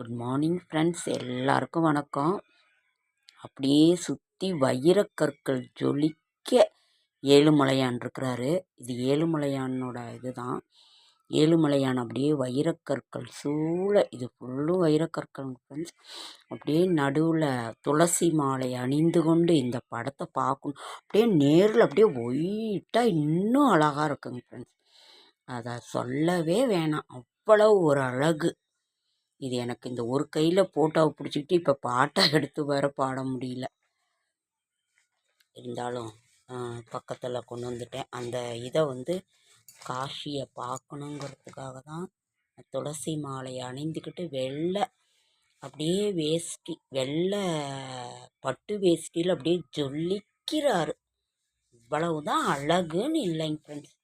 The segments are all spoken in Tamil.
குட் மார்னிங் ஃப்ரெண்ட்ஸ் எல்லாருக்கும் வணக்கம். அப்படியே சுற்றி வைரக்கற்கள் ஜொலிக்க ஏழுமலையான் இருக்கிறாரு. இது ஏழுமலையானோட இது தான் ஏழுமலையான் அப்படியே வைரக்கற்கள் சூழ இது ஃபுல்லும் வைரக்கற்கள் ஃப்ரெண்ட்ஸ் அப்படியே நடுவில் துளசி மாலை அணிந்து கொண்டு இந்த படத்தை பார்க்கணும். அப்படியே நேரில் அப்படியே ஒயிட்டாக இன்னும் அழகாக இருக்குங்க ஃப்ரெண்ட்ஸ் அதை சொல்லவே வேணாம். அவ்வளோ ஒரு அழகு. இது எனக்கு இந்த ஒரு கையில் ஃபோட்டோவை பிடிச்சிக்கிட்டு இப்போ பாட்டாக எடுத்து வர பாட முடியல. இருந்தாலும் பக்கத்தில் கொண்டு வந்துட்டேன். அந்த இதை வந்து காஷியை பார்க்கணுங்கிறதுக்காக தான் துளசி மாலையை அணிந்துக்கிட்டு வெள்ளை அப்படியே வேஷ்டி வெள்ளை பட்டு வேஷ்டியில் அப்படியே ஜொலிக்கிறாரு. இவ்வளவு தான் அழகுன்னு இல்லைங்க ஃப்ரெண்ட்ஸ்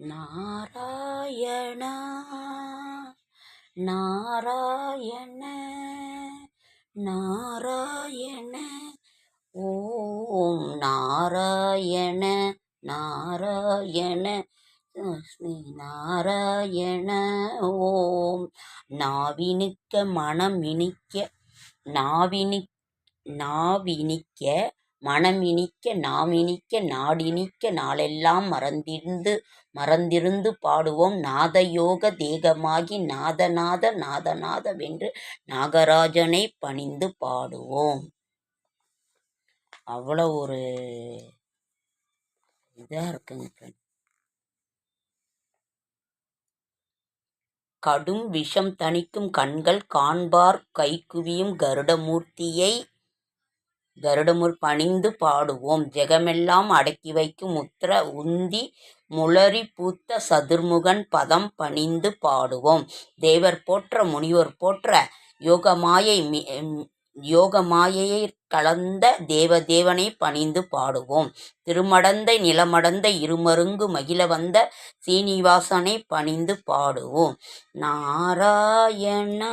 நாராயணா நாராயண நாராயண ஓம் நாராயண நாராயண ஸ்ரீ நாராயண ஓம் நாவினுக்க மனமினிக்க நாவினி நாவினிக்க மணமினிக்க நாம் இனிக்க நாடினிக்க நாளெல்லாம் மறந்திருந்து மறந்திருந்து பாடுவோம். நாதயோக தேகமாகி நாதநாத நாதநாத வென்று நாகராஜனை பணிந்து பாடுவோம். அவ்வளோ ஒரு இதாக இருக்குங்க கடும் விஷம் தணிக்கும் கண்கள் காண்பார் கைக்குவியும் கருடமூர்த்தியை கருடமுர் பணிந்து பாடுவோம். ஜெகமெல்லாம் அடக்கி வைக்கும் உத்திர உந்தி முளரி பூத்த சதுர்முகன் பதம் பணிந்து பாடுவோம். தேவர் போற்ற முனிவர் போற்ற யோகமாயை யோகமாயையை கலந்த தேவதேவனை பணிந்து பாடுவோம். திருமடந்தை நிலமடந்த இருமருங்கு மகிழ வந்த சீனிவாசனை பணிந்து பாடுவோம். நாராயணா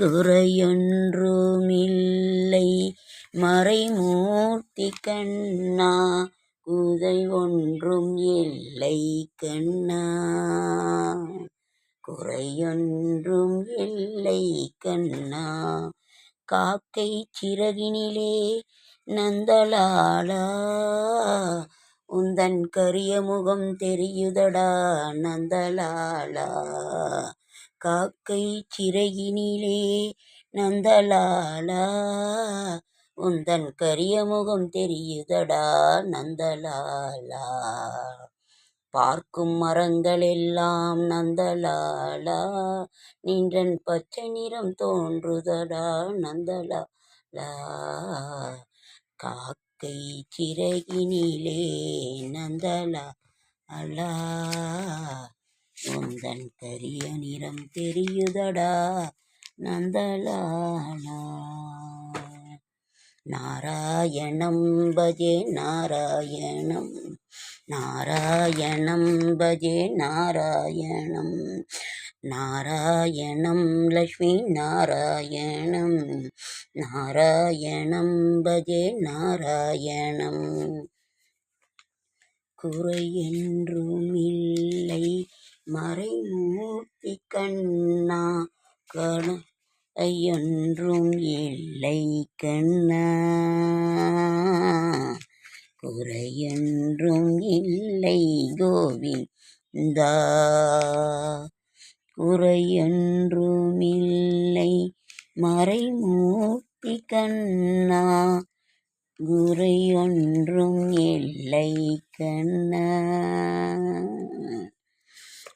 குறையொன்றுமில்லை மறைமூர்த்தி கண்ணா குதை ஒன்றும் இல்லை கண்ணா. குறையொன்றும் இல்லை கண்ணா. காக்கை சிறகினிலே நந்தலாலா உந்தன் கரிய முகம் தெரியுதடா நந்தலாலா. காக்கை சிறகினிலே நந்தலாலா உந்தன் கரிய முகம் தெரியுதடா நந்தலாலா. பார்க்கும் மரங்களெல்லாம் நந்தலாலா நின்றன் பச்சை நிறம் தோன்றுதடா நந்தலாலா. காக்கை சிறகினிலே நந்தலா அலா உந்தன் கரிய நிறம் தெரியுதடா நந்தலாலா நாராயணம் பஜே நாராயணம் நாராயணம் பஜே நாராயணம் நாராயணம் லக்ஷ்மி நாராயணம் நாராயணம் பஜே நாராயணம். குறையென்றும் இல்லை மறைமூர்த்தி கண்ணா கடையொன்றும் இல்லை கண்ணா. குறையொன்றும் இல்லை கோவிந்தா. குறையொன்றும் இல்லை மறைமூர்த்தி கண்ணா குறையொன்றும் இல்லை கண்ணா.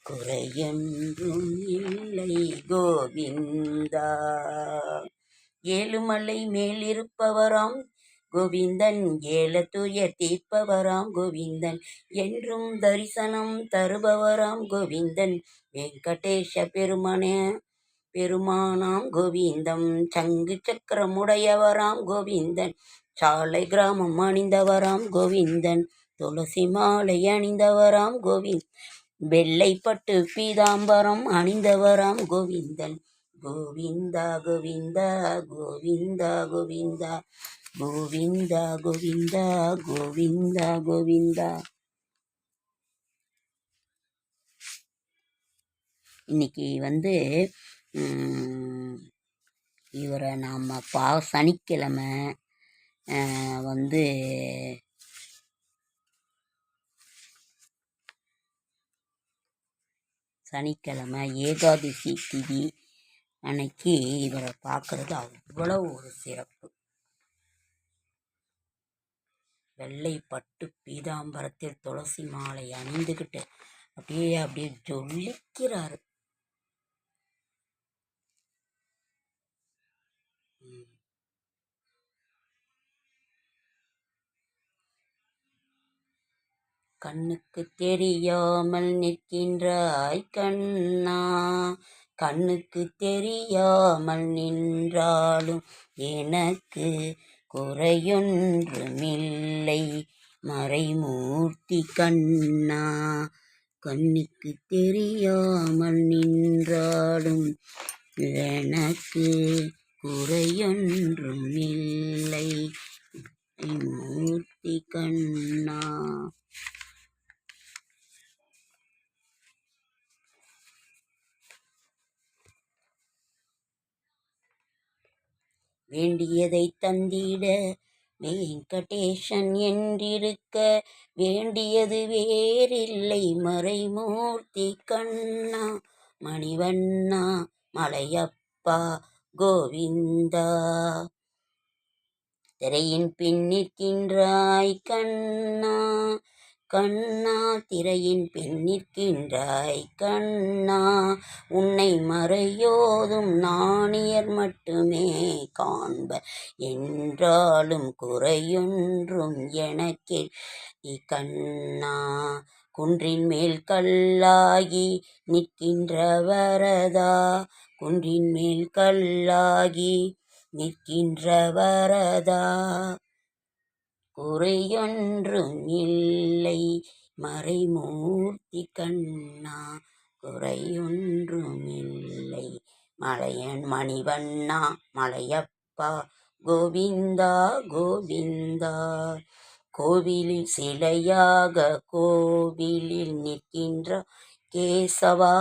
குறையென்றும் இல்லை கோவிந்தா. ஏழுமலை மேலிருப்பவராம் கோவிந்தன் ஏல துயர் தீர்ப்பவராம் கோவிந்தன். என்றும் தரிசனம் தருபவராம் கோவிந்தன். வெங்கடேஷ பெருமானே பெருமானாம் கோவிந்தம். சங்கு சக்கரமுடையவராம் கோவிந்தன். சாலை கிராமம் அணிந்தவராம் கோவிந்தன். துளசி மாலை அணிந்தவராம் கோவிந்த் வெள்ளைப்பட்டு பீதாம்பரம் அணிந்தவராம் கோவிந்தன். கோவிந்தா கோவிந்தா கோவிந்தா கோவிந்தா. கோவிந்தா கோவிந்தா கோவிந்தா கோவிந்தா. இன்னைக்கு வந்து இவரை நாம் பா சனிக்கிழமை வந்து சனிக்கிழமை ஏகாதசி திதி அன்னைக்கு இவரை பார்க்குறது அவ்வளோ ஒரு சிறப்பு. வெள்ளை பட்டு பீதாம்பரத்தில் துளசி மாலை அணிந்துக்கிட்டு அப்படியே அப்படியே ஜொலிக்கிறாரு. கண்ணுக்கு தெரியாமல் நிற்கின்றாய் கண்ணா. கண்ணுக்கு தெரியாமல் நின்றாலும் எனக்கு குறையொன்றுமில்லை. மறைமூர்த்தி கண்ணா. கண்ணுக்கு தெரியாமல் நின்றாலும் எனக்கு குறையொன்றுமில்லை. மூர்த்தி கண்ணா. வேண்டியதை தந்திட வெங்கடேசன் என்றிருக்க வேண்டியது வேறில்லை மறைமூர்த்தி கண்ணா மணிவண்ணா மலையப்பா கோவிந்தா. திரையின் பின்னிற்கின்றாய் கண்ணா கண்ணா திரையின் பின் நிற்கின்றாய். கண்ணா உன்னை மறையோதும் நாணியர் மட்டுமே காண்ப. என்றாலும் குறையொன்றும் எனக்கே. கண்ணா குன்றின் மேல் கல்லாகி நிற்கின்ற வரதா குன்றின் மேல் கல்லாகி நிற்கின்ற வரதா குறையொன்றும் இல்லை. மறைமூர்த்தி கண்ணா குறையொன்றும் இல்லை. மலையன் மணிவண்ணா மலையப்பா கோவிந்தா கோவிந்தா. கோவிலில் சிலையாக கோவிலில் நிற்கின்ற கேசவா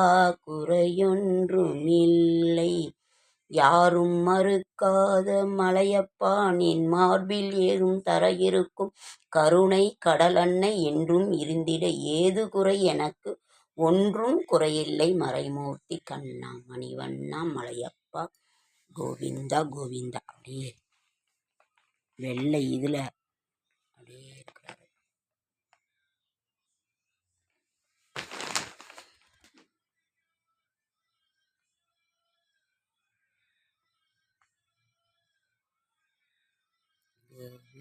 குறையொன்றும் இல்லை. யாரும் மறுக்காத மலையப்பா நின் மார்பில் ஏறும் தர இருக்கும் கருணை கடலன்னை என்றும் இருந்திட ஏது குறை எனக்கு? ஒன்றும் குறையில்லை மறைமூர்த்தி கண்ணா மணிவண்ணா மலையப்பா. கோவிந்தா கோவிந்தா. அப்படியே வெள்ளை இதில் அப்படியே இருக்கிறாரு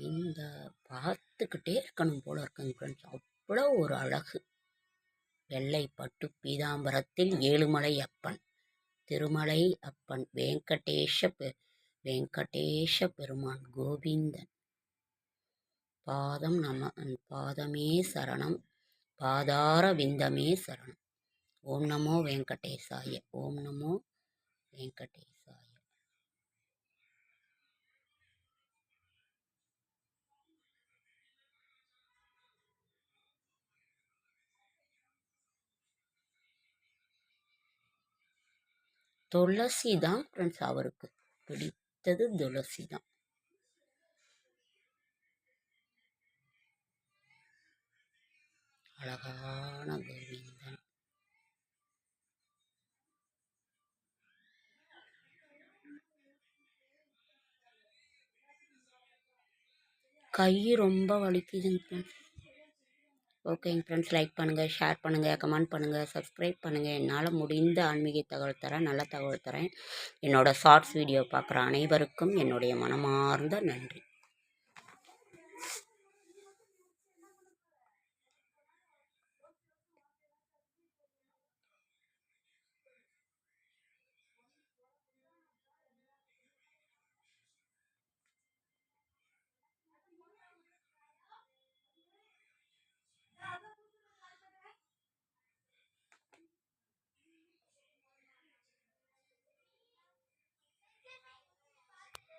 இந்த பார்த்துக்கிட்டே இருக்கணும் போல இருக்குங்க ஃப்ரெண்ட்ஸ் அவ்வளோ ஒரு அழகு. வெள்ளை பட்டு பீதாம்பரத்தில் ஏழுமலை அப்பன் திருமலை அப்பன் வெங்கடேஷ பெ வெங்கடேஷ பெருமான் கோவிந்தன். பாதம் நம பாதமே சரணம் பாதார விந்தமே சரணம். ஓம் நமோ வெங்கடேசாய ஓம் நமோ வெங்கடேசாய. துளசி தான் ஃப்ரெண்ட்ஸ் அவருக்கு பிடித்தது துளசி தான். அழகான கோவிந்தன் கை ரொம்ப வலிக்குதுங்க ஃப்ரெண்ட்ஸ் ஓகேங்க ஃப்ரெண்ட்ஸ் லைக் பண்ணுங்கள் ஷேர் பண்ணுங்கள் கமெண்ட் பண்ணுங்கள் சப்ஸ்கிரைப் பண்ணுங்கள் என்னால் முடிந்த ஆன்மீக தகவல் தரேன் நல்ல தகவல் தரேன். என்னோடய ஷார்ட்ஸ் வீடியோ பார்க்குற அனைவருக்கும் என்னுடைய மனமார்ந்த நன்றி.